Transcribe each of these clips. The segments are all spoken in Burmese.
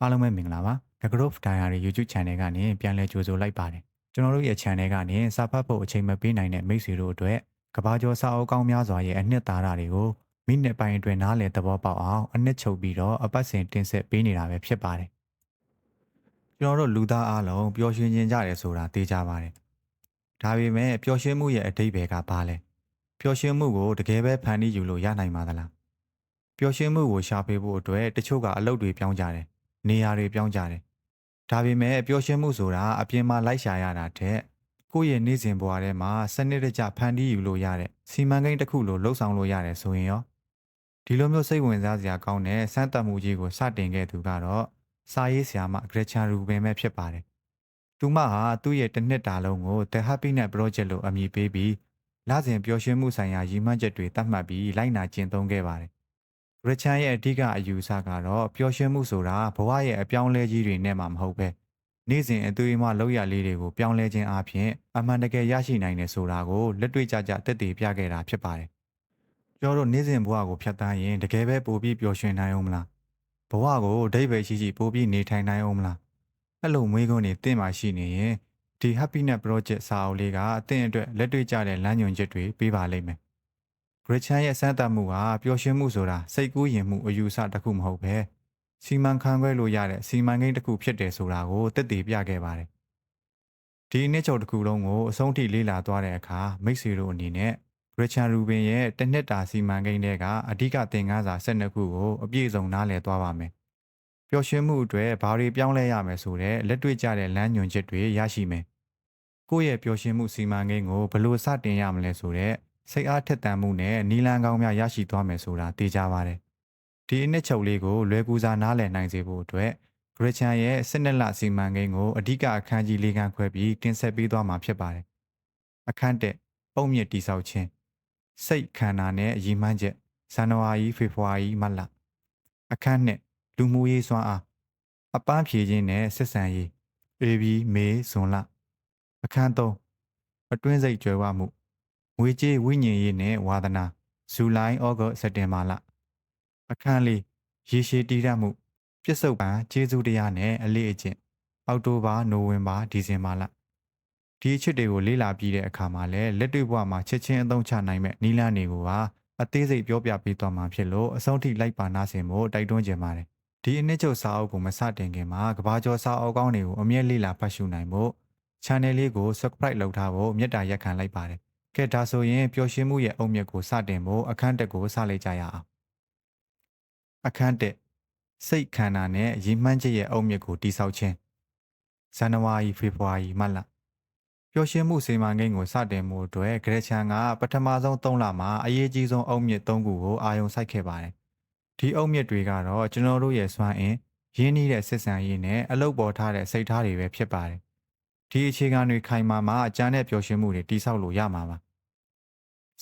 အားလုံးပဲမင်္ဂလာပါ The Growth Diary YouTube Channel ကနေပြန်လည်ကြိုဆိုလိုက်ပါတယ်ကျွန်တော်တို့ရဲ့ Channel ကနေစာဖတ်ဖို့အချိန်မပေးနိုင်တဲ့မိတ်ဆွေတို့အတွက်ကဘာကျော်စာအုပ်ကောင်းများစွာရဲ့အနှစ်သာရတွေကိုမိနစ်ပိုင်းအတွင်းနားလည်သဘောပေါက်အောင်အနှစ်ချုပ်ပြီးတော့အပတ်စဉ်တင်ဆက်ပေးနေတာပဲဖြစ်ပါတယ်ကျွန်တော်တို့လူသားအားလုံးပျော်ရွှင်ခြင်းကြတယ်ဆိုတာသိကြပါတယ်ဒါပေမဲ့ပျော်ရွှင်မှုရဲ့အတိတ်ဘယ်ကဘာလဲပျော်ရွှင်မှုကိုတကယ်ပဲဖန်တီးယူလို့ရနိုင်ပါသလားပျော်ရွှင်မှုကိုရှာဖွေဖို့အတွက်တချို့ကအလုပ်တွေပြောင်းကြတယ် နေရာတွေပြောင်းကြတယ်။ဒါပေမဲ့ပျော်ရွှင်မှုဆိုတာအပြင်မှာလိုက်ရှာရတာတဲ့ကိုယ့်ရဲ့နေ့စဉ်ဘဝထဲမှာစနစ်တကျဖန်တီးယူလို့ရတဲ့စီမံကိန်းတစ်ခုလိုလှုပ်ဆောင်လို့ရတယ်ဆိုရင်ရောဒီလိုမျိုးစိတ်ဝင်စားစရာကောင်းတဲ့စမ်းသပ်မှုကြီးကိုစတင်ခဲ့သူကတော့စာရေးဆရာမဂရချန်ရူဘင်ပဲဖြစ်ပါတယ်။သူမဟာသူ့ရဲ့တစ်နှစ်တာလုံးကို The Happiness Project လို့အမည်ပေးပြီးလစဉ်ပျော်ရွှင်မှုဆိုင်ရာရည်မှန်းချက်တွေသတ်မှတ်ပြီးလိုက်နာကျင့်သုံးခဲ့ပါတယ် ရချန်ရဲ့အဓိကအယူဆကတော့ပျော်ရွှင်မှုဆိုတာဘဝရဲ့အပြောင်းလဲကြီးတွေနဲ့မှမဟုတ်ပဲနေ့စဉ်အသွေးအမလောက်ရလေးတွေကိုပြောင်းလဲခြင်းအပြင်အမှန်တကယ်ရရှိနိုင်တယ်ဆိုတာကိုလက်တွေ့ကြကြသက်သေပြခဲ့တာဖြစ်ပါတယ်။ကျော်တို့နေ့စဉ်ဘဝကိုဖြတ်သန်းရင်တကယ်ပဲပိုပြီးပျော်ရွှင်နိုင်အောင်မလား။ဘဝကိုအဓိပ္ပာယ်ရှိရှိပိုပြီးနေထိုင်နိုင်အောင်မလား။အဲ့လိုမွေးကုန်းတွေတင့်မှရှိနေရင်ဒီ Happiness Project စာအုပ်လေးကအသင်အတွက်လက်တွေ့ကျတဲ့လမ်းညွှန်ချက်တွေပေးပါလိမ့်မယ် ဂရချန်ရဲ့စမ်းသပ်မှုဟာပျော်ရွှင်မှုဆိုတာစိတ်ကူးရင်မှုအယူဆတစ်ခုမဟုတ်ပဲစီမံခန့်ခွဲလို့ရတဲ့စီမံကိန်းတစ်ခုဖြစ်တယ်ဆိုတာကိုသက်သေပြခဲ့ပါတယ်။ဒီနှစ်ချုပ်တစ်ခုလုံးကိုအဆုံးထိလေ့လာသွားတဲ့အခါမိတ်ဆွေတို့အနေနဲ့ဂရချန်ရူဘင်ရဲ့တစ်နှစ်တာစီမံကိန်းတွေကအဓိကသင်ခန်းစာ12ခုကိုအပြည့်စုံနားလည်သွားပါမယ်။ပျော်ရွှင်မှုအတွက်ဘာတွေပြောင်းလဲရမယ်ဆိုတဲ့လက်တွေ့ကျတဲ့လမ်းညွှန်ချက်တွေရရှိမယ်။ကိုယ့်ရဲ့ပျော်ရွှင်မှုစီမံကိန်းကိုဘယ်လိုစတင်ရမလဲဆိုတဲ့ စိတ်အားထက်သန်မှုနဲ့နီလန်းကောင်းများရရှိသွားမယ်ဆိုတာသိကြပါတယ်။ဒီအနှစ်ချုပ်လေးကိုလွယ်ကူစွာနားလည်နိုင်စေဖို့အတွက်ဂရချန်ရဲ့စစ်နှစ်လစီမံကိန်းကိုအဓိကအခန်းကြီး၄ခန်းခွဲပြီးတင်ဆက်ပေးသွားမှာဖြစ်ပါတယ်။အခန်း၁ပုံမြင့်တိဆောက်ခြင်းစိတ်ခန္ဓာနဲ့အ yi မှန်းချက်ဇန်နဝါရီဖေဖော်ဝါရီမတ်လအခန်း၂လူမှုရေးစွမ်းအားအပန်းဖြေခြင်းနဲ့ဆက်ဆံရေးအေဘီမေဇွန်လအခန်း၃အတွင်းစိတ်ကြွယ်ဝမှု ငွေကြေးဝိညာဉ်ရေးနဲ့ဝါသနာဇူလိုင်ဩဂုတ်စက်တင်ဘာလအခန်းလေးရေရှည်တည်ရမှုပြစ္ဆုတ်ပံကျေးဇူးတရားနဲ့အလေးအကျင့်အောက်တိုဘာနိုဝင်ဘာဒီဇင်ဘာလဒီအချက်တွေကိုလေ့လာပြီးတဲ့အခါမှာလည်းလက်တွေ့ဘဝမှာချက်ချင်းအသုံးချနိုင်မဲ့နီလန်းတွေကိုပါအသေးစိတ်ပြောပြပေးသွားမှာဖြစ်လို့အဆုံးထိလိုက်ပါနာဆင်ဖို့တိုက်တွန်းကြပါတယ်ဒီအနှစ်ချုပ်စာအုပ်ကိုမစတင်ခင်မှာကဘာကျော်စာအုပ်ကောင်းတွေကိုအမြဲလေ့လာဖတ်ရှုနိုင်ဖို့ channel လေးကို subscribe လုပ်ထားဖို့မေတ္တာရက်ခံလိုက်ပါတယ် ကဲဒါဆိုရင်ပျော်ရွှင်မှုရဲ့အုံမြစ်ကိုစတင်ဖို့အခန်းတက်ကိုစလိုက်ကြရအောင်အခန်းတက်စိတ်ခန္ဓာနဲ့ရည်မှန်းချက်ရဲ့အုံမြစ်ကိုတိဆောက်ခြင်းဇန်နဝါရီဖေဖော်ဝါရီမတ်လပျော်ရွှင်မှုစီမံကိန်းကိုစတင်မှုအတွက်ဂရက်ချန်ကပထမဆုံး၃လမှာအရေးကြီးဆုံးအုံမြစ်၃ခုကိုအာရုံစိုက်ခဲ့ပါတယ်ဒီအုံမြစ်တွေကတော့ကျွန်တော်တို့ရဲ့စွမ်းအင်ရင်းနှီးတဲ့စစ်ဆန်ရေးနဲ့အလုပ်ပေါ်ထားတဲ့စိတ်ထားတွေပဲဖြစ်ပါတယ်ဒီအခြေခံတွေခိုင်မာမှအကျန်းတဲ့ပျော်ရွှင်မှုတွေတိဆောက်လို့ရမှာပါ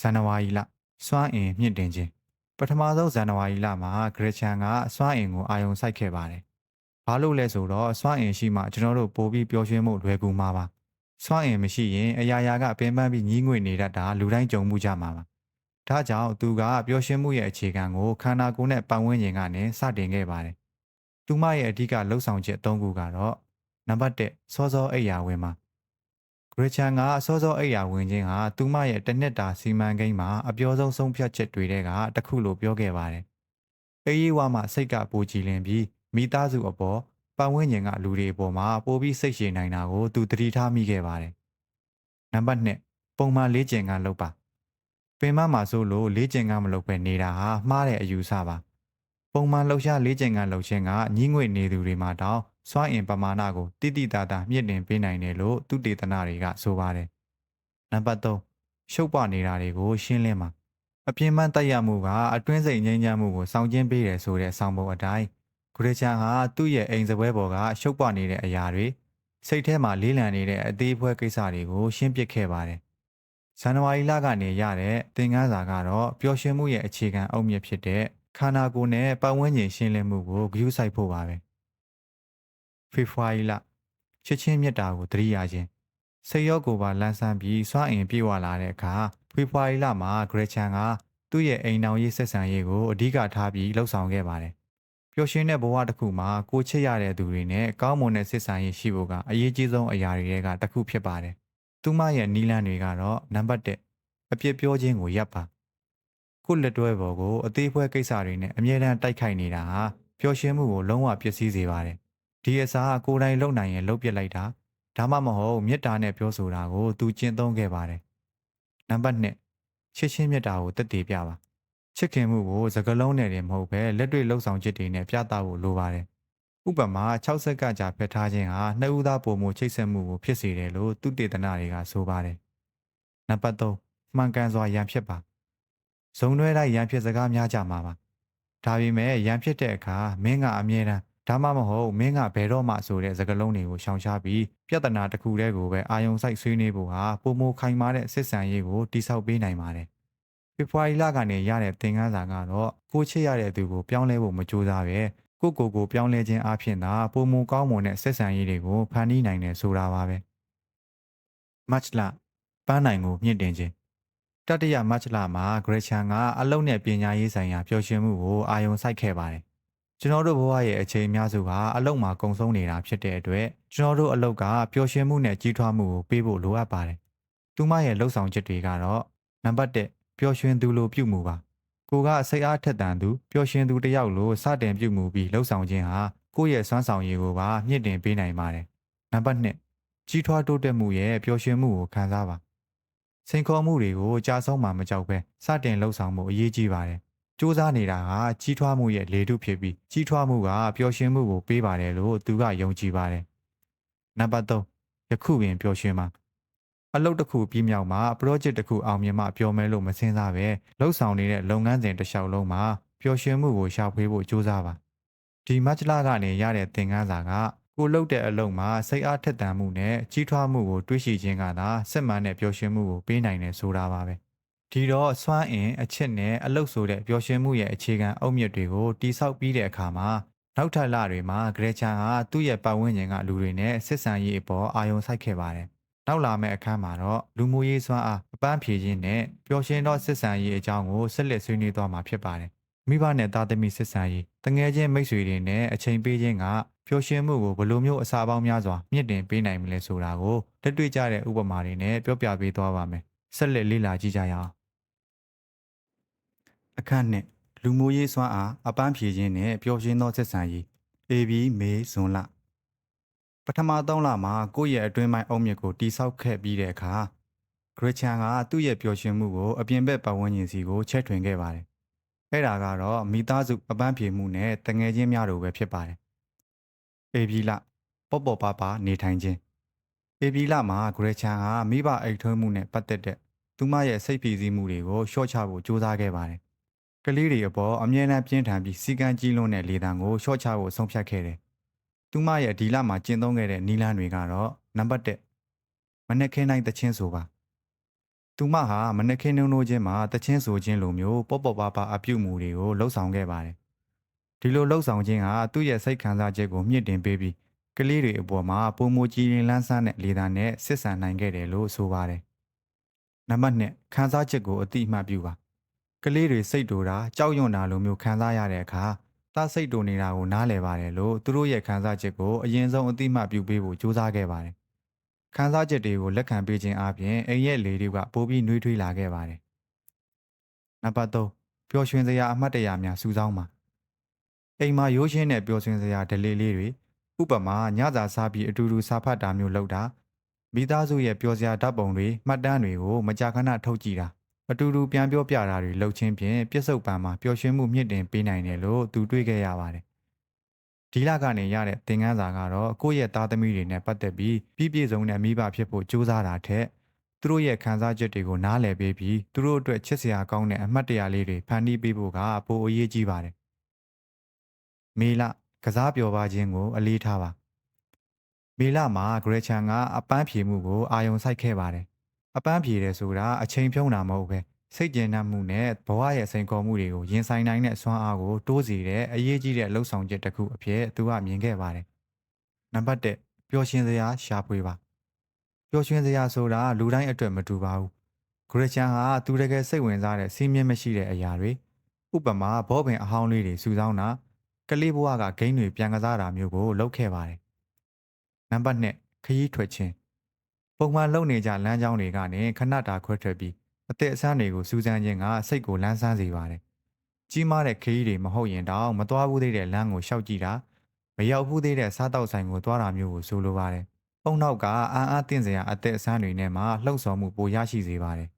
ဇန်နဝါရီလစွမ်းအင်မြင့်တင်ခြင်းပထမဆုံးဇန်နဝါရီလမှာဂရချန်ကစွမ်းအင်ကိုအာရုံစိုက်ခဲ့ပါတယ်။ဘာလို့လဲဆိုတော့စွမ်းအင်ရှိမှကျွန်တော်တို့ပိုပြီးပျော်ရွှင်မှုလွယ်ကူမှာပါ။စွမ်းအင်မရှိရင်အရာရာကပင်ပန်းပြီးညီးငွေ့နေတတ်တာလူတိုင်းကြုံမှုကြမှာပါ။ဒါကြောင့်သူကပျော်ရွှင်မှုရဲ့အခြေခံကိုခန္ဓာကိုယ်နဲ့ပတ်ဝန်းကျင်ကနေစတင်ခဲ့ပါတယ်။သူမရဲ့အဓိကလှုပ်ဆောင်ချက်၃ခုကတော့နံပါတ်၁စောစောအိယာဝင်မှာ ဂရချန်ကအစောစောအိယာဝင်ခြင်းဟာသူမရဲ့တစ်နှစ်တာစီမံကိန်းမှာအပြောဆုံးဆုံးဖြတ်ချက်တွေကတခုလိုပြောခဲ့ပါတယ်။အေးရေးဝမှစိတ်ကပူကြည်လင်ပြီးမိသားစုအပေါ်ပတ်ဝန်းကျင်ကလူတွေအပေါ်မှာပိုပြီးစိတ်ရှည်နိုင်တာကိုသူသတိထားမိခဲ့ပါတယ်။နံပါတ်2ပုံမှန်လေးကျင်ကလုပ်ပါပင်မမှာဆိုလို့လေးကျင်ကမလုပ်ပဲနေတာဟာမှားတဲ့အယူဆပါပုံမှန်လှုပ်ရှားလေးကျင်ကလှုပ်ခြင်းကညှိငွေ့နေသူတွေမှာတောင် စွမ်းအင်ပမာဏကိုတိတိတသားမြင့်တင်ပေးနိုင်တယ်လို့သူတေသနတွေကဆိုပါတယ်။နံပါတ်3ရှုပ်ပွနေတာတွေကိုရှင်းလင်းပါအပြင်းပန်းတက်ရမှုကအတွင်းစိတ်ငြိမ်းချမ်းမှုကိုစောင့်ကျဉ်ပေးတယ်ဆိုတဲ့ဆောင်းပုံအတိုင်းဂရချန်ဟာသူ့ရဲ့အိမ်စပွဲပေါ်ကရှုပ်ပွနေတဲ့အရာတွေစိတ်ထဲမှာလေးလံနေတဲ့အသေးဖွဲကိစ္စတွေကိုရှင်းပစ်ခဲ့ပါတယ်။ဇန်နဝါရီလကနေရတဲ့သင်ခန်းစာကတော့ပျော်ရွှင်မှုရဲ့အခြေခံအုတ်မြစ်ဖြစ်တဲ့ခန္ဓာကိုယ်နဲ့ပတ်ဝန်းကျင်ရှင်းလင်းမှုကိုဂရုစိုက်ဖို့ပါပဲ။ ဖေဖော်ဝါရီလချစ်ချင်းမြတ်တာကိုတရိယာခြင်းစိတ်ရောကိုယ်ပါလန်းဆန်းပြီးစွမ်းအင်ပြေဝလာတဲ့အခါဖေဖော်ဝါရီလမှာဂရချန်ကသူ့ရဲ့အိမ်တော်ရေးဆက်ဆံရေးကိုအဓိကထားပြီးလှုပ်ဆောင်ခဲ့ပါတယ်ပျော်ရွှင်တဲ့ဘဝတစ်ခုမှာကိုချစ်ရတဲ့သူတွေနဲ့ကောင်းမွန်တဲ့စစ်ဆန်ရေးရှိဖို့ကအရေးကြီးဆုံးအရာတွေကတစ်ခုဖြစ်ပါတယ်။သူမရဲ့နီလန်းတွေကတော့နံပါတ်1အပြစ်ပြောခြင်းကိုရပ်ပါ။ကိုလက်တွဲပေါ်ကိုအသေးဖွဲကိစ္စတွေနဲ့အမြဲတမ်းတိုက်ခိုက်နေတာဟာပျော်ရွှင်မှုကိုလုံးဝပျက်စီးစေပါတယ်။ ဒီအစားကိုယ်တိုင်လုံနိုင်ရင်လှုပ်ပြစ်လိုက်တာဒါမှမဟုတ်မေတ္တာနဲ့ပြောဆိုတာကိုသူကျင့်သုံးခဲ့ပါတယ်။နံပါတ်2ချစ်ချင်းမေတ္တာကိုတည်တည်ပြပါချစ်ခင်မှုကိုစကလုံးနဲ့တင်မဟုတ်ပဲလက်တွေ့လှုပ်ဆောင်ချက်တွေနဲ့ပြသဖို့လိုပါတယ်။ဥပမာ6ဆက်ကကြာဖက်ထားခြင်းဟာနှစ်ဦးသားပုံမှုချိတ်ဆက်မှုကိုဖြစ်စေတယ်လို့သူတေသနာတွေကဆိုပါတယ်။နံပါတ်3မှန်ကန်စွာရန်ဖြစ်ပါ။ဇုံတွဲတိုင်းရန်ဖြစ်စကားများကြမှာပါ။ဒါပေမဲ့ရန်ဖြစ်တဲ့အခါမင်းကအမြဲတမ်း ဒါမှမဟုတ်မင်းကဘယ်တော့မှဆိုတဲ့စကားလုံးတွေကိုရှောင်ရှားပြီးပြဿနာတစ်ခုတည်းကိုပဲအာယုံစိုက်ဆွေးနွေးဖို့ဟာပုံမခိုင်မာတဲ့စစ်ဆန်ရေးကိုတိဆောက်ပေးနိုင်ပါတယ်။ဖေဖော်ဝါရီလကနေရတဲ့သင်ခန်းစာကတော့ကိုချစ်ရတဲ့သူကိုပြောင်းလဲဖို့မကြိုးစားပဲကိုကိုကိုပြောင်းလဲခြင်းအပြင်သာပုံမကောင်းမွန်တဲ့စစ်ဆန်ရေးတွေကိုဖန်တီးနိုင်တယ်ဆိုတာပါပဲ။ match လပန်းနိုင်ကိုမြင့်တင်ခြင်းတတိယ match လမှာဂရချန်ကအလုံနဲ့ပညာရေးဆိုင်ရာပျော်ရွှင်မှုကိုအာယုံစိုက်ခဲ့ပါတယ် ကျွန်တော်တို့ဘဝရဲ့အချိန်အများစုဟာအလုပ်မှာကုံဆုံးနေတာဖြစ်တဲ့အတွက်ကျွန်တော်တို့အလုပ်ကပျော်ရွှင်မှုနဲ့ကြီးထွားမှုကိုပေးဖို့လိုအပ်ပါတယ်။သူမရဲ့လှုပ်ဆောင်ချက်တွေကတော့နံပါတ်1ပျော်ရွှင်သူလိုပြုမှုပါ။ကိုကစိတ်အားထက်သန်သူပျော်ရွှင်သူတစ်ယောက်လိုစတင်ပြုမှုပြီးလှုပ်ဆောင်ခြင်းဟာကိုယ့်ရဲ့စွမ်းဆောင်ရည်ကိုပါမြင့်တင်ပေးနိုင်ပါတယ်။နံပါတ်2ကြီးထွားတိုးတက်မှုရဲ့ပျော်ရွှင်မှုကိုခံစားပါ။စိန်ခေါ်မှုတွေကိုကြာဆုံးမှမကြောက်ပဲစတင်လှုပ်ဆောင်မှုအရေးကြီးပါတယ်။ စူးစမ်းနေတာဟာကြီးထွားမှုရဲ့လေထုဖြစ်ပြီးကြီးထွားမှုကပျော်ရွှင်မှုကိုပေးပါတယ်လို့သူကယုံကြည်ပါတယ်။နံပါတ်3ယခုပင်ပျော်ရွှင်ပါအလုပ်တစ်ခုပြီးမြောက်မှာ project တစ်ခုအောင်မြင်မှပျော်မဲလို့မစင်စားပဲလှုပ်ဆောင်နေတဲ့လုပ်ငန်းစဉ်တစ်လျှောက်လုံးမှာပျော်ရွှင်မှုကိုရှာဖွေဖို့ကြိုးစားပါဒီမတ်လကနေရတဲ့သင်ခန်းစာကကိုလှုပ်တဲ့အလုပ်မှာစိတ်အားထက်သန်မှုနဲ့ကြီးထွားမှုကိုတွေးရှိခြင်းကသာစစ်မှန်တဲ့ပျော်ရွှင်မှုကိုပေးနိုင်တယ်ဆိုတာပါပဲ ဒီတော့စွမ်းအင်အချစ်နဲ့အလုတ်ဆိုတဲ့ပျော်ရွှင်မှုရဲ့အခြေခံအုတ်မြစ်တွေကိုတိဆောက်ပြီးတဲ့အခါမှာနောက်ထပ်လတွေမှာဂရေချန်ဟာသူ့ရဲ့ပတ်ဝန်းကျင်ကလူတွေနဲ့စစ်ဆန်ရေးအပေါ်အာရုံစိုက်ခဲ့ပါတယ်။နောက်လာမယ့်အခန်းမှာတော့လူမှုရေးစွမ်းအားအပန်းဖြေခြင်းနဲ့ပျော်ရွှင်သောစစ်ဆန်ရေးအကြောင်းကိုဆက်လက်ဆွေးနွေးသွားမှာဖြစ်ပါတယ်။မိဘနဲ့သားသမီးစစ်ဆန်ရေးတငယ်ချင်းမိတ်ဆွေတွေနဲ့အချိန်ပေးခြင်းကပျော်ရွှင်မှုကိုဘယ်လိုမျိုးအစာပေါင်းများစွာမြင့်တင်ပေးနိုင်မလဲဆိုတာကိုလက်တွေ့ကျတဲ့ဥပမာတွေနဲ့ပြောပြပေးသွားပါမယ်။ဆက်လက်လေ့လာကြည့်ကြရအောင် အခန့်နှင့်လူမျိုးရေးစွမ်းအားအပန်းဖြေခြင်းနှင့်ပျော်ရွှင်သောဆက်ဆံရေး AB မေဇွန်လပထမ၃လမှာကိုယ့်ရဲ့အတွင်းပိုင်းအုံမြစ်ကိုတိဆောက်ခဲ့ပြီးတဲ့အခါဂရချန်ကသူ့ရဲ့ပျော်ရွှင်မှုကိုအပြင်ဘက်ပတ်ဝန်းကျင်စီကိုချဲ့ထွင်ခဲ့ပါတယ်။အဲ့ဒါကတော့မိသားစုအပန်းဖြေမှုနဲ့တငယ်ချင်းများတို့ပဲဖြစ်ပါတယ်။ AB လပေါ့ပေါ့ပါပါနေထိုင်ခြင်း AB လမှာဂရချန်ကမိဘအိတ်ထွေးမှုနဲ့ပတ်သက်တဲ့သူမရဲ့စိတ်ဖိစီးမှုတွေကိုရှော့ချဖို့ကြိုးစားခဲ့ပါတယ် ကလေးတွေအပေါ်အမြဲတမ်းပြင်းထန်ပြီးစီကံကြီးလွန်းတဲ့လေတံကိုရှော့ချဖို့ဆုံးဖြတ်ခဲ့တယ်။သူမရဲ့ဒီလမှာကျင့်သုံးခဲ့တဲ့နီလန်းတွေကတော့နံပါတ်1မနက်ခင်းတိုင်းတချင်းဆိုပါ။သူမဟာမနက်ခင်းနှုံနှိုးခြင်းမှာတချင်းဆိုခြင်းလိုမျိုးပေါ့ပေါ့ပါပါအပြုမှုတွေကိုလှုပ်ဆောင်ခဲ့ပါတယ်။ဒီလိုလှုပ်ဆောင်ခြင်းဟာသူ့ရဲ့စိတ်ခံစားချက်ကိုမြင့်တင်ပေးပြီးကလေးတွေအပေါ်မှာပုံမကြည်ရင်လန်းဆန်းတဲ့လေတံနဲ့ဆစ်ဆန်နိုင်ခဲ့တယ်လို့ဆိုပါတယ်။နံပါတ်2ခံစားချက်ကိုအတိအမှတ်ပြုပါ ကလေးတွေစိတ်တူတာကြောက်ရွံ့တာလိုမျိုးခံစားရတဲ့အခါသားစိတ်တူနေတာကိုနားလည်ပါတယ်လို့သူတို့ရဲ့ခံစားချက်ကိုအရင်ဆုံးအတိမတ်ပြုပေးဖို့ကြိုးစားခဲ့ပါတယ်။ခံစားချက်တွေကိုလက်ခံပေးခြင်းအပြင်အိမ်ရဲ့လေတွေကပိုပြီးနှွေးထွေးလာခဲ့ပါတယ်။နံပါတ်3ပျော်ရွှင်စရာအမှတ်တရများစုဆောင်းပါ။အိမ်မှာရိုးရှင်းတဲ့ပျော်ရွှင်စရာဒလေးလေးတွေဥပမာညစာစားပြီးအတူတူစာဖတ်တာမျိုးလုပ်တာမိသားစုရဲ့ပျော်စရာဓာတ်ပုံတွေမှတ်တမ်းတွေကိုမကြာခဏထုတ်ကြည့်တာ အတူတူပြန်ပြောပြတာတွေလှုပ်ချင်းဖြင့်ပြစ္ဆုတ်ပံမှာပျော်ရွှင်မှုမြင့်တင်ပေးနိုင်တယ်လို့သူတွေးခဲ့ရပါတယ်။ဒီလကနေရတဲ့သင်ခန်းစာကတော့ကိုယ့်ရဲ့သားသမီးတွေနဲ့ပတ်သက်ပြီးပြည့်ပြည့်စုံတဲ့မိဘဖြစ်ဖို့ကြိုးစားတာထက်သူတို့ရဲ့ခံစားချက်တွေကိုနားလည်ပေးပြီးသူတို့အတွက်ချစ်စရာကောင်းတဲ့အမှတ်တရလေးတွေဖန်တီးပေးဖို့ကပိုအရေးကြီးပါတယ်။မေလကစားပျော်ပါခြင်းကို အလေးထားပါ။မေလမှာဂရချန်ကအပန်းဖြေမှုကိုအာယုံစိုက်ခဲ့ပါတယ် အပန်းဖြေတယ်ဆိုတာအချိန်ဖြုံးတာမဟုတ်ပဲစိတ်ကျဉ်နှံ့မှုနဲ့ဘဝရဲ့စိန်ခေါ်မှုတွေကိုရင်ဆိုင်နိုင်တဲ့စွမ်းအားကိုတိုးစီတဲ့အရေးကြီးတဲ့လှုပ်ဆောင်ချက်တစ်ခုအဖြစ်သူကမြင်ခဲ့ပါတယ်။နံပါတ်1ပျော်ရွှင်စရာရှာဖွေပါ။ပျော်ရွှင်စရာဆိုတာလူတိုင်းအတွက်မတူပါဘူး။ဂရချန်ဟာသူတကယ်စိတ်ဝင်စားတဲ့စီးမြင့်မရှိတဲ့အရာတွေဥပမာဘောပင်အဟောင်းလေးတွေစုဆောင်းတာကလေးဘဝကဂိမ်းတွေပြန်ကစားတာမျိုးကိုလုပ်ခဲ့ပါတယ်။နံပါတ်2ခရီးထွက်ခြင်း ပုံမှန်လုပ်နေကြလမ်းကြောင်းတွေကနေခဏတာခွဲထွက်ပြီးအသက်အဆန်းတွေကိုစူးစမ်းခြင်းကစိတ်ကိုလန်းဆန်းစေပါတယ်။ကြီးမားတဲ့ခရီးတွေမဟုတ်ရင်တောင်မသွားဘူးသေးတဲ့လမ်းကိုရှောက်ကြည့်တာမရောက်ဘူးသေးတဲ့စားတောက်ဆိုင်ကိုသွားတာမျိုးကိုဆိုလိုပါတယ်။ပုံနောက်ကအန်အားတင်စရာအသက်အဆန်းတွေနဲ့မှလှုပ်ဆော်မှုပိုရရှိစေပါတယ်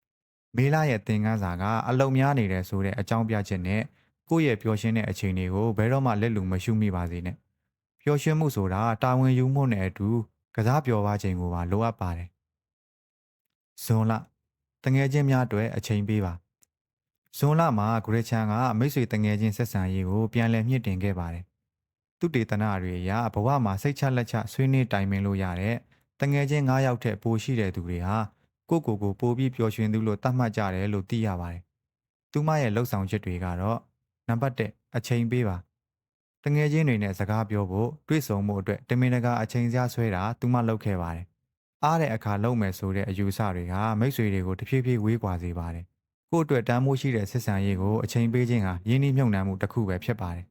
။မေလာရဲ့သင်ခန်းစာကအလုံများနေတဲ့ဆိုတဲ့အကြောင်းပြချက်နဲ့ကိုယ့်ရဲ့ပျော်ရွှင်တဲ့အချိန်တွေကိုဘယ်တော့မှလက်လူမရှုမိပါစေနဲ့။ပျော်ရွှင်မှုဆိုတာတာဝန်ယူမှုနဲ့အတူ ကစားပျော်ပါခြင်းကိုပါလိုအပ်ပါတယ်။ဇွန်လတငယ်ချင်းများအတွက်အချိန်ပေးပါ။ဇွန်လမှာဂရချန်ကမိတ်ဆွေတငယ်ချင်းဆက်ဆံရေးကိုပြန်လည်မြင့်တင်ခဲ့ပါတယ်။သူတေသနာတွေအရဘဝမှာစိတ်ချလက်ချဆွေးနွေးတိုင်ပင်လို့ရတဲ့တငယ်ချင်း9ယောက်ထက်ပိုရှိတဲ့သူတွေဟာကိုယ့်ကိုယ်ကိုပိုပြီးပျော်ရွှင်သူလို့သတ်မှတ်ကြတယ်လို့သိရပါတယ်။သူမရဲ့လှုပ်ဆောင်ချက်တွေကတော့နံပါတ်1အချိန်ပေးပါ။ တငယ်ချင်းတွေနဲ့စကားပြောဖို့တွေ့ဆုံမှုအတွက်တမင်တကာအချိန်စရာဆွဲတာသူမလုပ်ခဲ့ပါတယ်။အားတဲ့အခါလုပ်မယ်ဆိုတဲ့အယူဆတွေကမိတ်ဆွေတွေကိုတဖြည်းဖြည်းဝေးကွာစေပါတယ်။ကိုယ့်အတွက်တန်မိုးရှိတဲ့ဆက်ဆံရေးကိုအချိန်ပေးခြင်းဟာရင်းနှီးမြှုပ်နှံမှုတစ်ခုပဲဖြစ်ပါတယ်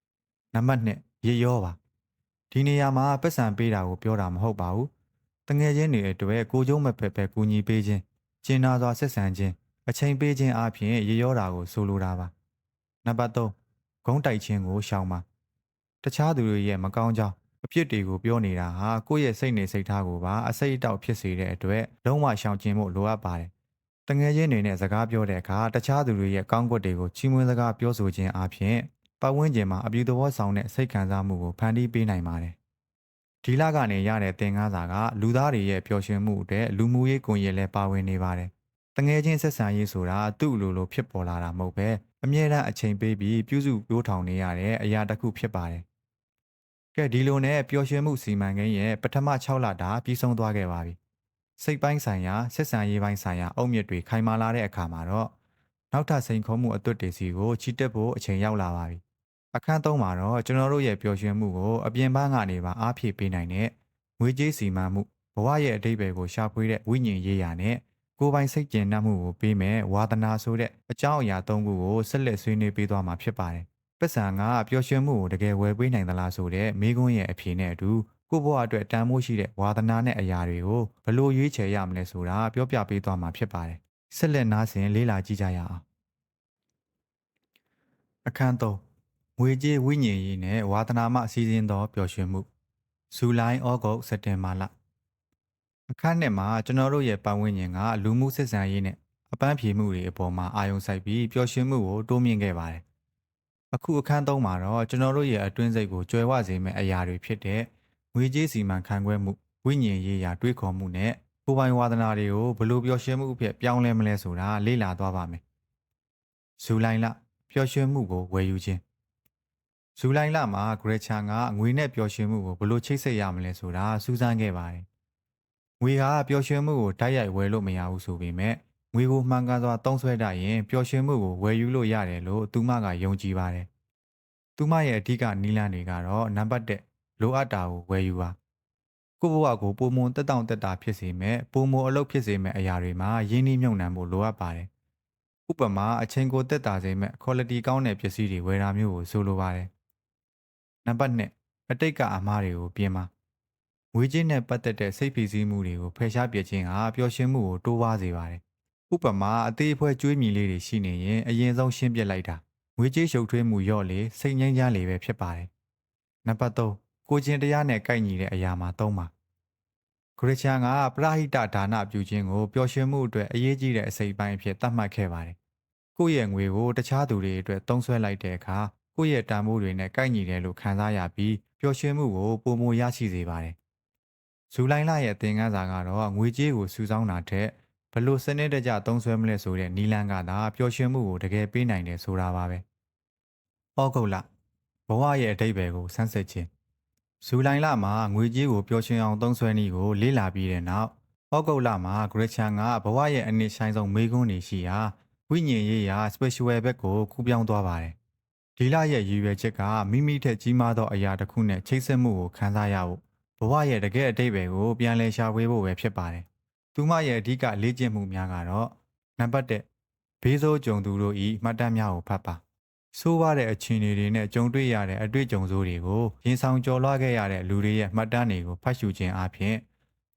။နံပါတ်2ရေရောပါ။ဒီနေရာမှာပတ်စံပေးတာကိုပြောတာမဟုတ်ပါဘူး။တငယ်ချင်းတွေအတွက်ကိုကျုံးမဲ့ဖက်ဖက်ကူညီပေးခြင်းကျင်နာစွာဆက်ဆံခြင်းအချိန်ပေးခြင်းအပြင်ရေရောတာကိုဆိုလိုတာပါ။နံပါတ်3ဂုံးတိုက်ခြင်းကိုရှောင်ပါ။ တခြားသူတွေရဲ့မကောင်းကြောင်းအဖြစ်တွေကိုပြောနေတာဟာကိုယ့်ရဲ့စိတ်နေစိတ်ထားကိုပါအစိတ်အတောက်ဖြစ်စေတဲ့အတွက်လုံးဝရှောင်ကျဉ်ဖို့လိုအပ်ပါတယ်။တငယ်ချင်းတွေနဲ့စကားပြောတဲ့အခါတခြားသူတွေရဲ့ကောင်းကွက်တွေကိုချီးမွမ်းစကားပြောဆိုခြင်းအပြင်ပတ်ဝန်းကျင်မှာအပြုသဘောဆောင်တဲ့စိတ်ခံစားမှုကိုဖန်တီးပေးနိုင်ပါတယ်။ဒီလကနေရတဲ့သင်ခန်းစာကလူသားတွေရဲ့ပျော်ရွှင်မှုအတွက်လူမှုရေးကွန်ရက်လည်းပါဝင်နေပါတယ်။တငယ်ချင်းဆက်ဆံရေးဆိုတာသူ့လိုလိုဖြစ်ပေါ်လာတာမဟုတ်ပဲအမြဲတမ်းအချိန်ပေးပြီးပြုစုပြောထောင်နေရတဲ့အရာတစ်ခုဖြစ်ပါတယ်။ ကဲဒီလိုနဲ့ပျော်ရွှင်မှုစီမံကိန်းရဲ့ပထမ6လတာပြီးဆုံးသွားခဲ့ပါပြီ။စိတ်ပိုင်းဆိုင်ရာဆက်ဆံရေးပိုင်းဆိုင်ရာအုတ်မြစ်တွေခိုင်မာလာတဲ့အခါမှာတော့နောက်ထပ်စိန်ခေါ်မှုအသွတ်တွေစီကိုချီတက်ဖို့အချိန်ရောက်လာပါပြီ။အခန်းသုံးမှာတော့ကျွန်တော်တို့ရဲ့ပျော်ရွှင်မှုကိုအပြင်ပန်းကနေပါအားဖြည့်ပေးနိုင်တဲ့ငွေကြေးစီမံမှုဘဝရဲ့အတိတ်ဘယ်ကိုရှာဖွေတဲ့ဝိညာဉ်ရေးရာနဲ့ကိုယ်ပိုင်စိတ်ကျဉ်နှံ့မှုကိုပေးမဲ့ဝါသနာဆိုတဲ့အကြောင်းအရာသုံးခုကိုဆက်လက်ဆွေးနွေးပေးသွားမှာဖြစ်ပါတယ်။ ပတ်စံကပျော်ရွှင်မှုကိုတကယ်ဝယ်ပေးနိုင်သလားဆိုတဲ့မိကွန်းရဲ့အဖြေနဲ့အတူကိုယ့်ဘဝအတွက်တန်ဖိုးရှိတဲ့ဝါသနာနဲ့အရာတွေကိုဘယ်လိုရွေးချယ်ရမလဲဆိုတာပြောပြပေးသွားမှာဖြစ်ပါတယ်။ဆက်လက်နားဆင်လေ့လာကြည့်ကြရအောင်။အခန်း3ငွေကြေးဝိညာဉ်ရေးနဲ့ဝါသနာမှအစည်းအဝေးသောပျော်ရွှင်မှုဇူလိုင်ဩဂုတ်စက်တင်ဘာလအခန်းနှစ်မှာကျွန်တော်တို့ရဲ့ပတ်ဝန်းကျင်ကလူမှုဆက်ဆံရေးနဲ့အပန်းဖြေမှုတွေအပေါ်မှာအာရုံစိုက်ပြီးပျော်ရွှင်မှုကိုတိုးမြှင့်ခဲ့ပါတယ်။ အခုအခန်းသုံးမှာတော့ကျွန်တော်တို့ရဲ့အတွင်းစိတ်ကိုကြွယ်ဝစေမယ့်အရာတွေဖြစ်တဲ့ငွေကြေးစီမံခန့်ခွဲမှုဝိညာဉ်ရေးရာတွေးခေါ်မှုနဲ့ကိုယ်ပိုင်ဝါသနာတွေကိုဘယ်လိုပျော်ရွှင်မှုအဖြစ်ပြောင်းလဲမလဲဆိုတာလေ့လာသွားပါမယ်။ဇူလိုင်လပျော်ရွှင်မှုကိုဝယ်ယူခြင်းဇူလိုင်လမှာဂရချန်ကငွေနဲ့ပျော်ရွှင်မှုကိုဘယ်လိုချိတ်ဆက်ရမလဲဆိုတာစူးစမ်းခဲ့ပါတယ်။ငွေဟာပျော်ရွှင်မှုကိုတိုက်ရိုက်ဝယ်လို့မရဘူးဆိုပေမဲ့ ငွေကိုမှန်ကန်စွာသုံးစွဲတတ်ရင်ပျော်ရွှင်မှုကိုဝယ်ယူလို့ရတယ်လို့သူမကယုံကြည်ပါတယ်။သူမရဲ့အဓိကနီးလန်းတွေကတော့နံပါတ်1လိုအပ်တာကိုဝယ်ယူပါ။ကိုယ့်ဘဝကိုပုံမွန်တက်တောင့်တက်တာဖြစ်စေမဲ့ပုံမွန်အလုပ်ဖြစ်စေမဲ့အရာတွေမှာရင်းနှီးမြှုပ်နှံဖို့လိုအပ်ပါတယ်။ဥပမာအချိန်ကိုတက်တာစေမဲ့ quality ကောင်းတဲ့ပစ္စည်းတွေဝယ်တာမျိုးကိုဆိုလိုပါတယ်။နံပါတ်2အတိတ်ကအမှားတွေကိုပြင်ပါ။ငွေကြေးနဲ့ပတ်သက်တဲ့စိတ်ဖိစီးမှုတွေကိုဖယ်ရှားပြခြင်းဟာပျော်ရွှင်မှုကိုတိုးပွားစေပါတယ်။ ဥပမာအသေးအဖွဲကျွေးမြီလေးတွေရှိနေရင်အရင်ဆုံးရှင်းပြလိုက်တာငွေကြေးရှုပ်ထွေးမှုလျော့လေစိတ်ငြိမ်းချမ်းလေပဲဖြစ်ပါတယ်။နံပါတ်3ကိုကျင်တရားနဲ့ကိုက်ညီတဲ့အရာမှာသုံးပါခရစ်ယာန်ကပရဟိတဒါနပြုခြင်းကိုပျော်ရွှင်မှုအတွက်အရေးကြီးတဲ့အစိပ်ပိုင်းအဖြစ်သတ်မှတ်ခဲ့ပါတယ်။ကိုယ့်ရဲ့ငွေကိုတခြားသူတွေအတွက်သုံးစွဲလိုက်တဲ့အခါကိုယ့်ရဲ့တန်ဖိုးတွေနဲ့ကိုက်ညီတယ်လို့ခံစားရပြီးပျော်ရွှင်မှုကိုပုံမရရှိစေပါတယ်။ဇူလိုင်လရဲ့သင်ခန်းစာကတော့ငွေကြေးကိုစုဆောင်းတာထက် ဘလို့စနစ်တကျသုံးစွဲမလဲဆိုတဲ့နီလန်းကသာပျော်ရွှင်မှုကိုတကယ်ပေးနိုင်တယ်ဆိုတာပါပဲ။ဩဂုတ်လဘဝရဲ့အတိတ်ဘယ်ကိုဆန်းစစ်ခြင်းဇူလိုင်လမှာငွေကြေးကိုပျော်ရွှင်အောင်သုံးစွဲနည်းကိုလေ့လာပြီးတဲ့နောက်ဩဂုတ်လမှာဂရချန်ကဘဝရဲ့အနစ်ဆိုင်ဆုံးမေးခွန်းတွေရှိရာဝိညာဉ်ရေးရာ special ဘက်ကိုကူးပြောင်းသွားပါတယ်။ဒီလရဲ့ရည်ရွယ်ချက်ကမိမိထက်ကြီးမားသောအရာတစ်ခုနဲ့ချိတ်ဆက်မှုကိုခံစားရဖို့ဘဝရဲ့တကယ်အတိတ်ဘယ်ကိုပြန်လည်ရှာဖွေဖို့ပဲဖြစ်ပါတယ်။ သူမရဲ့အဓိကလေ့ကျင့်မှုများကတော့နံပါတ်1ဘေးစိုးကြုံသူတို့ဤမှတ်တမ်းများကိုဖတ်ပါဆိုးရတဲ့အခြေအနေတွေနဲ့ကြုံတွေ့ရတဲ့အတွေ့အကြုံစိုးတွေကိုရင်ဆောင်ကျော်လွှားခဲ့ရတဲ့လူတွေရဲ့မှတ်တမ်းတွေကိုဖတ်ရှုခြင်းအပြင်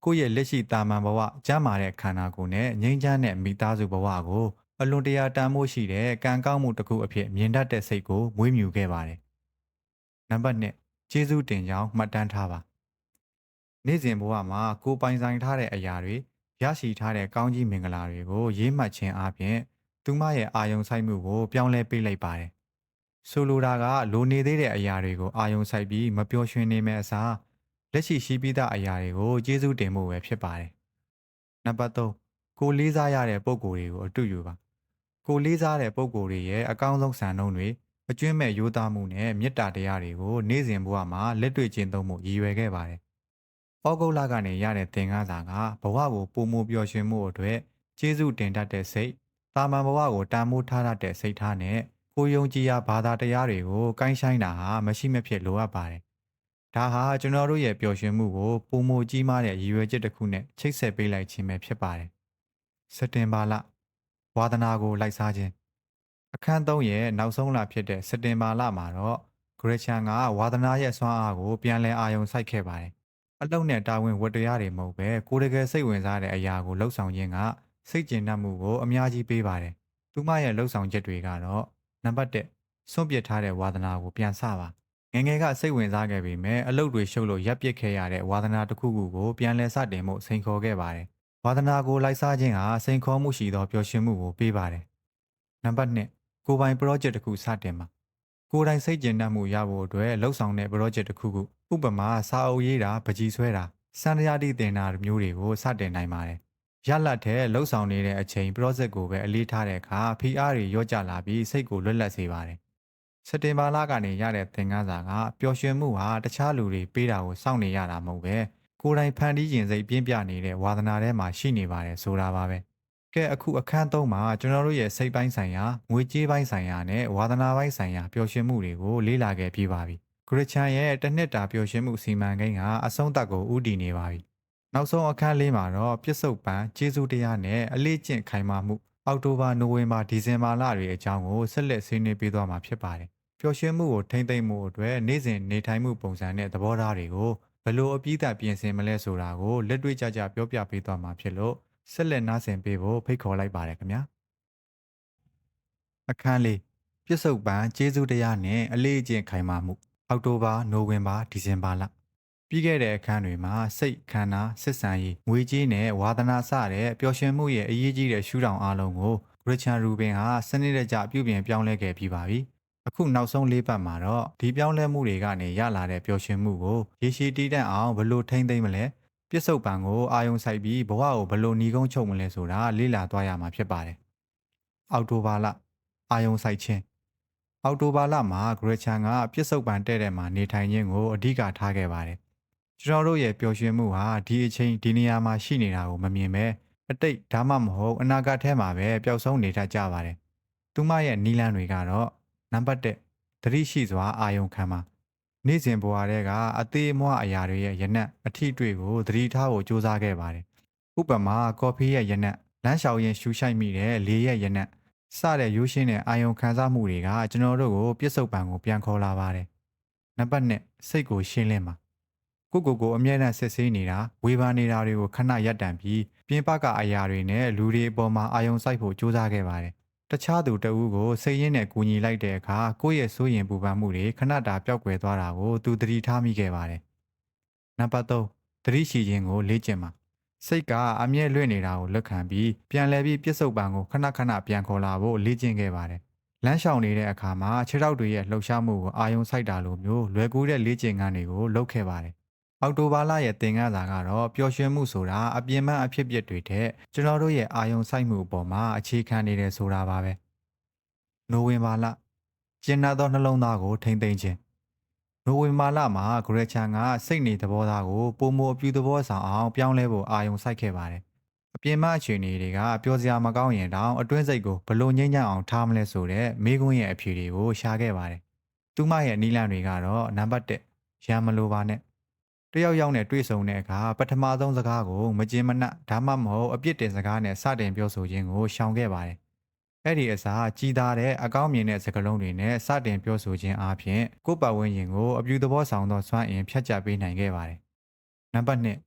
ကိုယ့်ရဲ့လက်ရှိတာမန်ဘဝကျမ်းမာတဲ့ခန္ဓာကိုယ်နဲ့ငြိမ်းချမ်းတဲ့မိသားစုဘဝကိုအလွန်တရာတန်ဖိုးရှိတဲ့ကံကောင်းမှုတစ်ခုအဖြစ်မြင်တတ်တဲ့စိတ်ကိုမွေးမြူခဲ့ပါတယ်။နံပါတ်1ကျေးဇူးတင်ကြောင်းမှတ်တမ်းထားပါ။နေ့စဉ်ဘဝမှာကိုယ်ပိုင်ဆိုင်ထားတဲ့အရာတွေ ရရှိထားတဲ့ကောင်းကြီးမင်္ဂလာတွေကိုရေးမှတ်ခြင်းအပြင်သူမရဲ့အာယုံဆိုင်မှုကိုပြောင်းလဲပေးလိုက်ပါတယ်။ဆိုလိုတာကလိုနေသေးတဲ့အရာတွေကိုအာယုံဆိုင်ပြီးမပျော်ရွှင်နေမယ့်အစားလက်ရှိရှိပြီးသားအရာတွေကိုကျေးဇူးတင်မှုပဲဖြစ်ပါတယ်။နံပါတ်3ကိုယ်လေးစားရတဲ့ပုံကိုယ်တွေကိုအတူယူပါ။ကိုယ်လေးစားတဲ့ပုံကိုယ်တွေရဲ့အကောင်းဆုံးစံနှုန်းတွေအကျွင့်မဲ့ရိုးသားမှုနဲ့မေတ္တာတရားတွေကိုနေ့စဉ်ဘဝမှာလက်တွေ့ကျင့်သုံးမှုရည်ရွယ်ခဲ့ပါတယ်။ ဩဂုတ်လကနေရတဲ့သင်ခန်းစာကဘဝကိုပုံမပျော်ရွှင်မှုအတွက်ကျေးဇူးတင်တတ်တဲ့စိတ်တာမန်ဘဝကိုတန်မိုးထားတတ်တဲ့စိတ်ထားနဲ့ကိုယုံကြည်ရာဘာသာတရားတွေကိုကိုင်းဆိုင်တာဟာမရှိမဖြစ်လိုအပ်ပါတယ်။ဒါဟာကျွန်တော်တို့ရဲ့ပျော်ရွှင်မှုကိုပုံမကြီးမားတဲ့ရည်ရွယ်ချက်တစ်ခုနဲ့ချိတ်ဆက်ပေးလိုက်ခြင်းပဲဖြစ်ပါတယ်။စက်တင်ဘာလဝါသနာကိုလိုက်စားခြင်းအခန်း3ရဲ့နောက်ဆုံးလဖြစ်တဲ့စက်တင်ဘာလမှာတော့ဂရချန်ကဝါသနာရဲ့စွမ်းအားကိုပြန်လည်အာရုံစိုက်ခဲ့ပါတယ်။ အလုံးနဲ့တာဝန်ဝတ္တရားတွေမဟုတ်ပဲကိုယ်တကယ်စိတ်ဝင်စားတဲ့အရာကိုလှုပ်ဆောင်ခြင်းကစိတ်ကျဉ်တတ်မှုကိုအများကြီးပေးပါတယ်။သူမရဲ့လှုပ်ဆောင်ချက်တွေကတော့နံပါတ်1စွန့်ပစ်ထားတဲ့ဝါသနာကိုပြန်ဆပါငယ်ငယ်ကစိတ်ဝင်စားခဲ့ပေမဲ့အလုပ်တွေရှုပ်လို့ရပ်ပစ်ခဲ့ရတဲ့ဝါသနာတစ်ခုခုကိုပြန်လည်စတင်မှုစိန်ခေါ်ခဲ့ပါတယ်။ဝါသနာကိုလိုက်စားခြင်းဟာစိန်ခေါ်မှုရှိသောပျော်ရွှင်မှုကိုပေးပါတယ်။နံပါတ်2ကိုယ်ပိုင် project တစ်ခုစတင်ပါ ကိုယ်တိုင်စိတ်ကျဉ်တတ်မှုရဖို့အတွက်လှုပ်ဆောင်တဲ့ project တစ်ခုခုဥပမာစာအုပ်ရေးတာပကြီးဆွဲတာစံတရားတိတင်တာမျိုးတွေကိုစတင်နိုင်ပါတယ်။ရလတ်တဲ့လှုပ်ဆောင်နေတဲ့အချိန် project ကိုပဲအလေးထားတဲ့အခါ PR တွေရော့ကျလာပြီးစိတ်ကိုလွတ်လပ်စေပါတယ်။စက်တင်ဘာလကနေရတဲ့သင်ခန်းစာကပျော်ရွှင်မှုဟာတခြားလူတွေပေးတာကိုစောင့်နေရတာမဟုတ်ပဲကိုယ်တိုင်ဖန်တီးရင်စိတ်ပြင်းပြနေတဲ့ဝါသနာထဲမှာရှိနေပါတယ်ဆိုတာပါပဲ။ ကဲအခုအခန်းသုံးမှာကျွန်တော်တို့ရဲ့စိတ်ပိုင်းဆိုင်ရာငွေကြေးပိုင်းဆိုင်ရာနဲ့ဝါသနာပိုင်းဆိုင်ရာပျော်ရွှင်မှုတွေကိုလေ့လာခဲ့ပြီးပါပြီ။ဂရချန်ရဲ့တစ်နှစ်တာပျော်ရွှင်မှုစီမံကိန်းကအဆုံးသတ်ကိုဥတည်နေပါပြီ။နောက်ဆုံးအခန်းလေးမှာတော့ပြစ္ဆုတ်ပံကျေးဇူးတရားနဲ့အလေးကျင့်ခိုင်မာမှုအောက်တိုဘာနိုဝင်ဘာဒီဇင်ဘာလတွေအကြောင်းကိုဆက်လက်ဆွေးနွေးပေးသွားမှာဖြစ်ပါတယ်။ပျော်ရွှင်မှုကိုထိမ့်သိမ့်မှုအတွက်နေ့စဉ်နေထိုင်မှုပုံစံနဲ့သဘောထားတွေကိုဘယ်လိုအပြည့်အစုံပြင်ဆင်မလဲဆိုတာကိုလက်တွေ့ကြကြပြောပြပေးသွားမှာဖြစ်လို့ ဆက်လက်နားဆင်ပေးဖို့ဖိတ်ခေါ်လိုက်ပါတယ်ခင်ဗျာအခန်းလေးပြစ္ဆုတ်ပံကျေးဇူးတရားနဲ့အလေးအကျင့်ခိုင်မာမှု အောက်တိုဘာနိုဝင်ဘာဒီဇင်ဘာလပြီးခဲ့တဲ့အခန်းတွေမှာစိတ်ခန္ဓာစစ်ဆန်ရေးငွေကြေးနဲ့ဝါသနာစတဲ့ပျော်ရွှင်မှုရဲ့အရေးကြီးတဲ့ရှုထောင့်အလုံးကိုဂရချန်ရူဘင်ဟာစနစ်တကျပြုပြင်ပြောင်းလဲခဲ့ပြီးပါပြီအခုနောက်ဆုံးလေးပတ်မှာတော့ဒီပြောင်းလဲမှုတွေကနေရလာတဲ့ပျော်ရွှင်မှုကိုရေရှည်တည်တံ့အောင်ဘယ်လိုထိမ့်သိမ့်မလဲ ပြစ္ဆုတ်ပံကိုအာယုံဆိုင်ပြီးဘဝကိုဘယ်လိုညီကုန်းချုပ်မလဲဆိုတာလေ့လာသွားရမှာဖြစ်ပါတယ်။အောက်တိုဘာလအာယုံဆိုင်ခြင်းအောက်တိုဘာလမှာဂရချန်ကပြစ္ဆုတ်ပံတဲ့တဲ့မှာနေထိုင်ခြင်းကိုအဓိကထားခဲ့ပါတယ်။ကျွန်တော်တို့ရဲ့ပျော်ရွှင်မှုဟာဒီအချိန်ဒီနေရာမှာရှိနေတာကိုမမြင်ပဲအတိတ်ဒါမှမဟုတ်အနာဂတ်ထဲမှာပဲပျောက်ဆုံးနေတတ်ကြပါတယ်။သူမရဲ့နီလန်းတွေကတော့နံပါတ်1သတိရှိစွာအာယုံခံပါ နေ့စဉ်ဘဝတဲကအသေးအမွှအရာတွေရဲ့ရနက်အထီးတွေ့ကိုသတိထားဖို့ကြိုးစားခဲ့ပါတယ်။ဥပမာကော်ဖီရဲ့ရနက်လမ်းလျှောက်ရင်ရှူရှိုက်မိတဲ့လေရဲ့ရနက်စတဲ့ရိုးရှင်းတဲ့အာယုံခံစားမှုတွေကကျွန်တော်တို့ကိုပြစ်စုံပံကိုပြန်ခေါ်လာပါတယ်။နံပါတ်1စိတ်ကိုရှင်းလင်းပါ။ကိုကိုကိုအမြဲတမ်းစစ်ဆေးနေတာဝေဖန်နေတာတွေကိုခဏရပ်တန့်ပြီးပြင်ပကအရာတွေနဲ့လူတွေအပေါ်မှာအာယုံစိုက်ဖို့ကြိုးစားခဲ့ပါတယ် တခြားသူတဦးကိုစိတ်ရင်းနဲ့ကူညီလိုက်တဲ့အခါကိုယ့်ရဲ့စိုးရင်ပူပန်မှုတွေခဏတာပျောက်ကွယ်သွားတာကိုသူသတိထားမိခဲ့ပါတယ်။နံပါတ်3သတိရှိခြင်းကိုလေ့ကျင့်ပါစိတ်ကအမြဲလွင့်နေတာကိုလက်ခံပြီးပြန်လည်ပြီးပြစ်စုံပံကိုခဏခဏပြန်ခေါ်လာဖို့လေ့ကျင့်ခဲ့ပါတယ်။လမ်းလျှောက်နေတဲ့အခါမှာခြေထောက်တွေရဲ့လှုပ်ရှားမှုကိုအာယုံစိုက်တာလိုမျိုးလွယ်ကူတဲ့လေ့ကျင့်ခန်းတွေကိုလုပ်ခဲ့ပါတယ်။ အောက်တိုဘာလရဲ့သင်ခန်းစာကတော့ပျော်ရွှင်မှုဆိုတာအပြင်းပန်းအဖြစ်အပျက်တွေထက်ကျွန်တော်တို့ရဲ့အာယုံစိုက်မှုအပေါ်မှာအခြေခံနေတယ်ဆိုတာပါပဲ။နိုဝင်ဘာလကျင်းနာသောနှလုံးသားကိုထိမ့်သိမ်းခြင်းနိုဝင်ဘာလမှာဂရက်ချန်ကစိတ်နေသဘောထားကိုပုံမအပြူသဘောဆောင်အောင်ပြောင်းလဲဖို့အာရုံစိုက်ခဲ့ပါတယ်။အပြင်မအခြေအနေတွေကပြောစရာမကောင်းရင်တောင်အတွင်းစိတ်ကိုဘလို့ငြိမ်းချမ်းအောင်ထားမလဲဆိုတဲ့မိကွန်းရဲ့အဖြေတွေကိုရှာခဲ့ပါတယ်။သူမရဲ့နီလန်တွေကတော့နံပါတ်1ရံမလိုပါနဲ့ တယောက်ယောက်နဲ့တွေ့ဆုံတဲ့အခါပထမဆုံးစကားကိုမကျင်မနက်ဒါမှမဟုတ်အပြစ်တင်စကားနဲ့စတင်ပြောဆိုခြင်းကိုရှောင်ခဲ့ပါတယ်အဲ့ဒီအစားကြီးသားတဲ့အကောင်းမြင်တဲ့စကားလုံးတွေနဲ့စတင်ပြောဆိုခြင်းအပြင်ကိုယ့်ပတ်ဝန်းကျင်ကိုအပြုသဘောဆောင်သောစွမ်းအင်ဖြတ်ချပေးနိုင်ခဲ့ပါတယ်။နံပါတ်2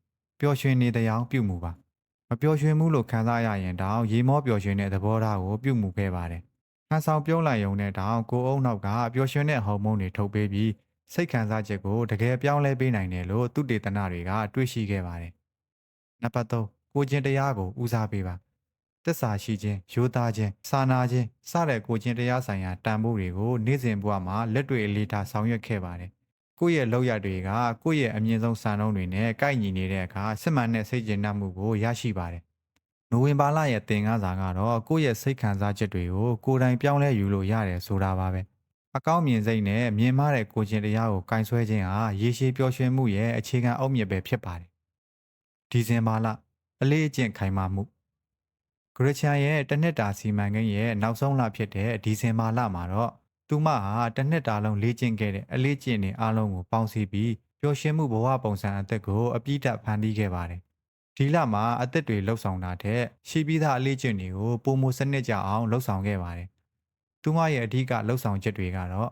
ပျော်ရွှင်နေတဲ့အကြောင်းပြုမှုပါ။မပျော်ရွှင်မှုလို့ခံစားရရင်တောင်ရေမောပျော်ရွှင်တဲ့သဘောထားကိုပြုမှုခဲ့ပါတယ်။ဟန်ဆောင်ပြုံးလိုက်ရုံနဲ့တောင်ကိုယ်အုံနောက်ကပျော်ရွှင်တဲ့ဟော်မုန်းတွေထုတ်ပေးပြီး စိတ်ခံစားချက်ကိုတကယ်ပြောင်းလဲပေးနိုင်တယ်လို့သုတေသနတွေကတွေ့ရှိခဲ့ပါတယ်။နံပါတ်3ကိုယ်ချင်းတရားကိုဦးစားပေးပါ။သက်စာရှိခြင်း၊ရိုးသားခြင်း၊စာနာခြင်းစတဲ့ကိုယ်ချင်းတရားဆိုင်ရာတန်ဖိုးတွေကိုနေ့စဉ်ဘဝမှာလက်တွေ့အလေးထားဆောင်ရွက်ခဲ့ပါတယ်။ကိုယ့်ရဲ့လောက်ရတွေကကိုယ့်ရဲ့အမြင့်ဆုံးစံနှုန်းတွေနဲ့ကိုက်ညီနေတဲ့အခါစစ်မှန်တဲ့စိတ်ကျဉ်နှံ့မှုကိုရရှိပါတယ်။နိုဝင်ဘာလရဲ့သင်ခန်းစာကတော့ကိုယ့်ရဲ့စိတ်ခံစားချက်တွေကိုကိုယ်တိုင်ပြောင်းလဲယူလို့ရတယ်ဆိုတာပါပဲ။ အကောင်းမြင်စိတ်နဲ့မြင်မတဲ့ကိုယ်ချင်းတရားကိုကင်ဆွဲခြင်းဟာရေရှည်ပျော်ရွှင်မှုရဲ့အခြေခံအုတ်မြစ်ပဲဖြစ်ပါတယ်။ဒီဇင်ဘာလအလေးအကျင့်ခိုင်မာမှုဂရချန်ရဲ့တစ်နှစ်တာစီမံကိန်းရဲ့နောက်ဆုံးလဖြစ်တဲ့ဒီဇင်ဘာလမှာတော့သူမဟာတစ်နှစ်တာလုံးလေ့ကျင့်ခဲ့တဲ့အလေးကျင့်တွေအားလုံးကိုပေါင်းစည်းပြီးပျော်ရွှင်မှုဘဝပုံစံအသက်ကိုအပြည့်အဖန်တီးခဲ့ပါတယ်။ဒီလမှာအသက်တွေလှုပ်ဆောင်တာတဲ့ရှိပြီးသားအလေးကျင့်တွေကိုပုံမစနစ်ကြအောင်လှုပ်ဆောင်ခဲ့ပါတယ်။ သူမရဲ့အဓိကလှုပ်ဆောင်ချက်တွေကတော့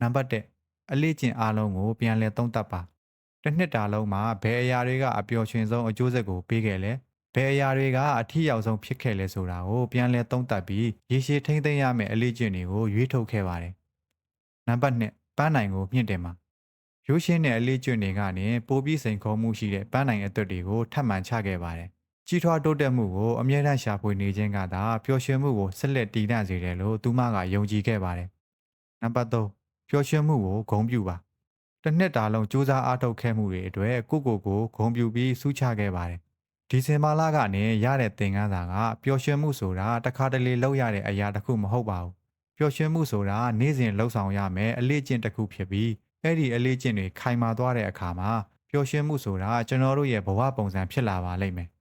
နံပါတ်1အလေးကျင့်အားလုံးကိုပြန်လည်သုံးသပ်ပါ။တစ်နှစ်တာလုံးမှာဘယ်အရာတွေကအပျော်ရွှင်ဆုံးအကျိုးဆက်ကိုပေးခဲ့လဲ။ဘယ်အရာတွေကအထီးရောက်ဆုံးဖြစ်ခဲ့လဲဆိုတာကိုပြန်လည်သုံးသပ်ပြီးရေရှည်ထိမ့်သိမ်းရမယ့်အလေးကျင့်တွေကိုရွေးထုတ်ခဲ့ပါတယ်။နံပါတ်2ပန်းနိုင်ကိုမြင့်တင်ပါ။ရိုးရှင်းတဲ့အလေးကျင့်တွေကနေပိုပြီးစိန်ခေါ်မှုရှိတဲ့ပန်းနိုင်အသွက်တွေကိုထပ်မံချခဲ့ပါတယ်။ ကြီးထွားတိုးတက်မှုကိုအမြဲတမ်းရှာဖွေနေခြင်းကသာပျော်ရွှင်မှုကိုဆက်လက်တည်တံ့စေတယ်လို့သူမကယုံကြည်ခဲ့ပါတယ်။နံပါတ်3ပျော်ရွှင်မှုကိုဂုဏ်ပြုပါ။တစ်နှစ်တာလုံးစူးစမ်းအားထုတ်ခဲ့မှုတွေအတွက်ကိုကိုကိုဂုဏ်ပြုပြီးစူးချခဲ့ပါတယ်။ဒီဇင်ဘာလကနေရတဲ့သင်ခန်းစာကပျော်ရွှင်မှုဆိုတာတစ်ခါတလေလောက်ရတဲ့အရာတစ်ခုမဟုတ်ပါဘူး။ပျော်ရွှင်မှုဆိုတာနေ့စဉ်လှုပ်ဆောင်ရမယ်အလေးကျင့်တစ်ခုဖြစ်ပြီးအဲ့ဒီအလေးကျင့်တွေခိုင်မာသွားတဲ့အခါမှာပျော်ရွှင်မှုဆိုတာကျွန်တော်တို့ရဲ့ဘဝပုံစံဖြစ်လာပါလိမ့်မယ်။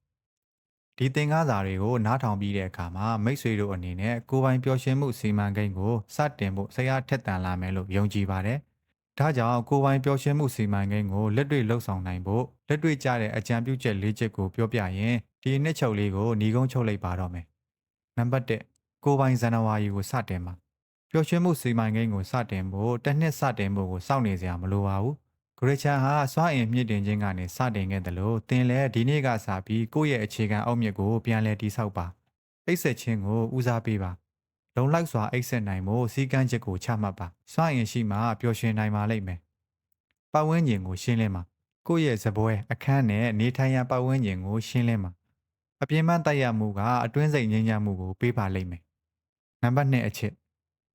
ဒီသင်ခန်းစာတွေကိုနားထောင်ပြီးတဲ့အခါမှာမိတ်ဆွေတို့အနေနဲ့ကိုယ်ပိုင်ပျော်ရွှင်မှုစီမံကိန်းကိုစတင်ဖို့ဆရာထက်တန်လာမယ်လို့ယုံကြည်ပါတယ်။ဒါကြောင့်ကိုယ်ပိုင်ပျော်ရွှင်မှုစီမံကိန်းကိုလက်တွေ့လှုပ်ဆောင်နိုင်ဖို့လက်တွေ့ကျတဲ့အကြံပြုချက်၄ချက်ကိုပြောပြရင်ဒီနှစ်ချုပ်လေးကိုညီကုန်းချုပ်လိုက်ပါတော့မယ်။နံပါတ်1ကိုယ်ပိုင်ဇန်နဝါရီကိုစတင်ပါပျော်ရွှင်မှုစီမံကိန်းကိုစတင်ဖို့တစ်နှစ်စတင်ဖို့ကိုစောင့်နေစရာမလိုပါဘူး။ ဂရချန်ဟာစွမ်းအင်မြင့်တင်ခြင်းကနေစတင်ခဲ့တယ်လို့သင်လည်းဒီနေ့ကစပြီးကိုယ့်ရဲ့အခြေခံအုတ်မြစ်ကိုပြန်လည်တည်ဆောက်ပါ။အိတ်ဆက်ခြင်းကိုဦးစားပေးပါ။လုံလောက်စွာအိတ်ဆက်နိုင်ဖို့စီကန်းချက်ကိုချမှတ်ပါ။စွမ်းအင်ရှိမှပျော်ရွှင်နိုင်ပါလိမ့်မယ်။ပတ်ဝန်းကျင်ကိုရှင်းလင်းပါ။ကိုယ့်ရဲ့ဇပွဲအခန်းနဲ့နေထိုင်ရန်ပတ်ဝန်းကျင်ကိုရှင်းလင်းပါ။အပြင်းပန်းတိုက်ရမှုကအတွင်းစိတ်ငြိမ်းချမ်းမှုကိုပေးပါလိမ့်မယ်။နံပါတ်2အချက်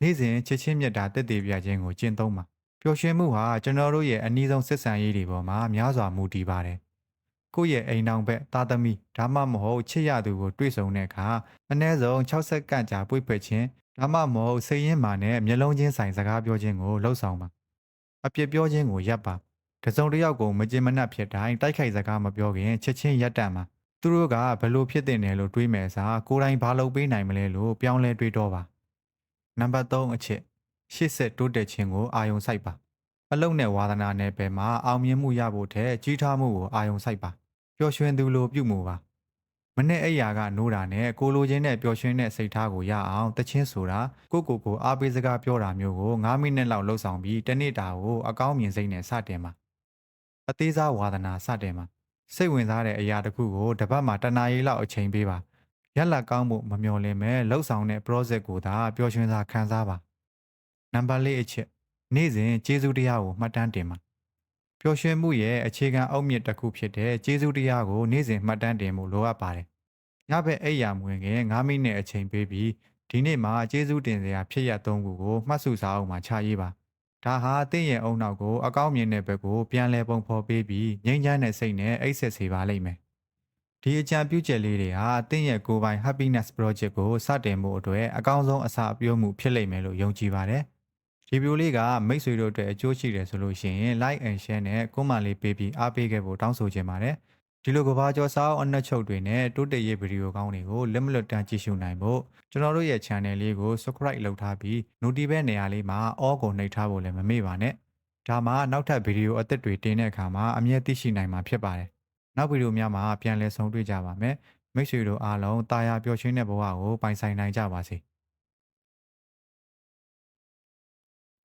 နေ့စဉ်ချစ်ချင်းမြတ်တာတက်တည်ပြခြင်းကိုကျင့်သုံးပါ ပျော်ရွှင်မှုဟာကျွန်တော်တို့ရဲ့အနည်းဆုံးဆက်ဆံရေးတွေပေါ်မှာများစွာမူတည်ပါတယ်ကိုယ့်ရဲ့အိမ်တောင်ဘက်သားသမီးဒါမှမဟုတ်ချစ်ရသူကိုတွေ့ဆုံတဲ့အခါအနည်းဆုံး6စက္ကန့်ကြာပွေ့ပွေ့ခြင်းဒါမှမဟုတ်စိတ်ရင်းမာနဲ့မျက်လုံးချင်းဆိုင်စကားပြောခြင်းကိုလှုပ်ဆောင်ပါအပြစ်ပြောခြင်းကိုရပ်ပါတစုံတစ်ယောက်ကိုမကြင်မနှက်ဖြစ်တိုင်းတိုက်ခိုက်စကားမပြောခင်ချက်ချင်းရပ်တန့်ပါသူတို့ကဘလို့ဖြစ်တင်တယ်လို့တွေးမယ်စားကိုယ်တိုင်ဘာလုပ်ပေးနိုင်မလဲလို့ပြောင်းလဲတွေးတော့ပါနံပါတ်3အချက် ရှေ့ဆက်တိုးတက်ခြင်းကိုအာယုံစိုက်ပါအလုံနဲ့ဝါသနာနယ်ပယ်မှာအောင်မြင်မှုရဖို့ထက်ကြီးထွားမှုကိုအာယုံစိုက်ပါပျော်ရွှင်သူလိုပြုမှုပါမနဲ့အိယာကနိုးတာနဲ့ကိုလိုချင်းနဲ့ပျော်ရွှင်တဲ့စိတ်ထားကိုရအောင်တချင်းဆိုတာကိုကိုကိုအားပေးစကားပြောတာမျိုးကို9မိနစ်လောက်လှုပ်ဆောင်ပြီးတစ်နေ့တာကိုအကောင်းမြင်စိတ်နဲ့စတင်ပါအသေးစားဝါသနာစတင်ပါစိတ်ဝင်စားတဲ့အရာတစ်ခုကိုတပတ်မှတနာရီလောက်အချိန်ပေးပါရက်လက်ကောင်းမှုမမျော်လင့်မဲ့လှုပ်ဆောင်တဲ့ project ကိုသာပျော်ရွှင်စွာခံစားပါ နံပါတ်၄အချက်နေ့စဉ်ကျေးဇူးတရားကိုမှတ်တမ်းတင်ပါပျော်ရွှင်မှုရဲ့အခြေခံအုတ်မြစ်တစ်ခုဖြစ်တဲ့ကျေးဇူးတရားကိုနေ့စဉ်မှတ်တမ်းတင်မှုလိုအပ်ပါတယ်ညဘက်အိပ်ယာမဝင်ခင်9မိနစ်အချိန်ပေးပြီးဒီနေ့မှာကျေးဇူးတင်စရာဖြစ်ရသုံးခုကိုမှတ်စုစာအုပ်မှာခြာရေးပါဒါဟာတင့်ရဲ့အုံနောက်ကိုအကောင်းမြင်တဲ့ဘက်ကိုပြန်လဲပုံဖော်ပေးပြီးငြိမ်းချမ်းတဲ့စိတ်နဲ့အိတ်ဆက်စေပါလိမ့်မယ်ဒီအကြံပြုချက်လေးတွေဟာတင့်ရဲ့ကိုယ်ပိုင် happiness project ကိုစတင်ဖို့အတွက်အကောင်းဆုံးအစာအပြုံးမှုဖြစ်လိမ့်မယ်လို့ယုံကြည်ပါတယ်။ ဒီဗီဒီယိုလေးကမိတ်ဆွေတို့အတွက်အကျိုးရှိတယ်ဆိုလို့ရှိရင် like and share နဲ့ comment လေးပေးပြီးအားပေးခဲ့ဖို့တောင်းဆိုချင်ပါတယ်။ဒီလိုကဘာကျော်စာအုပ်အနှက်ချုပ်တွေနဲ့တိုးတက်ရေးဗီဒီယိုကောင်းတွေကိုလက်မလွတ်တမ်းကြည့်ရှုနိုင်ဖို့ကျွန်တော်တို့ရဲ့ channel လေးကို subscribe လုပ်ထားပြီး notification နေရာလေးမှာ all ကိုနှိပ်ထားဖို့လည်းမမေ့ပါနဲ့။ဒါမှနောက်ထပ်ဗီဒီယိုအသစ်တွေတင်တဲ့အခါမှာအမြဲသိရှိနိုင်မှာဖြစ်ပါတယ်။နောက်ဗီဒီယိုများမှာပြန်လည်ဆုံတွေ့ကြပါမယ်။မိတ်ဆွေတို့အားလုံးတာယာပျော်ရွှင်တဲ့ဘဝကိုပိုင်ဆိုင်နိုင်ကြပါစေ။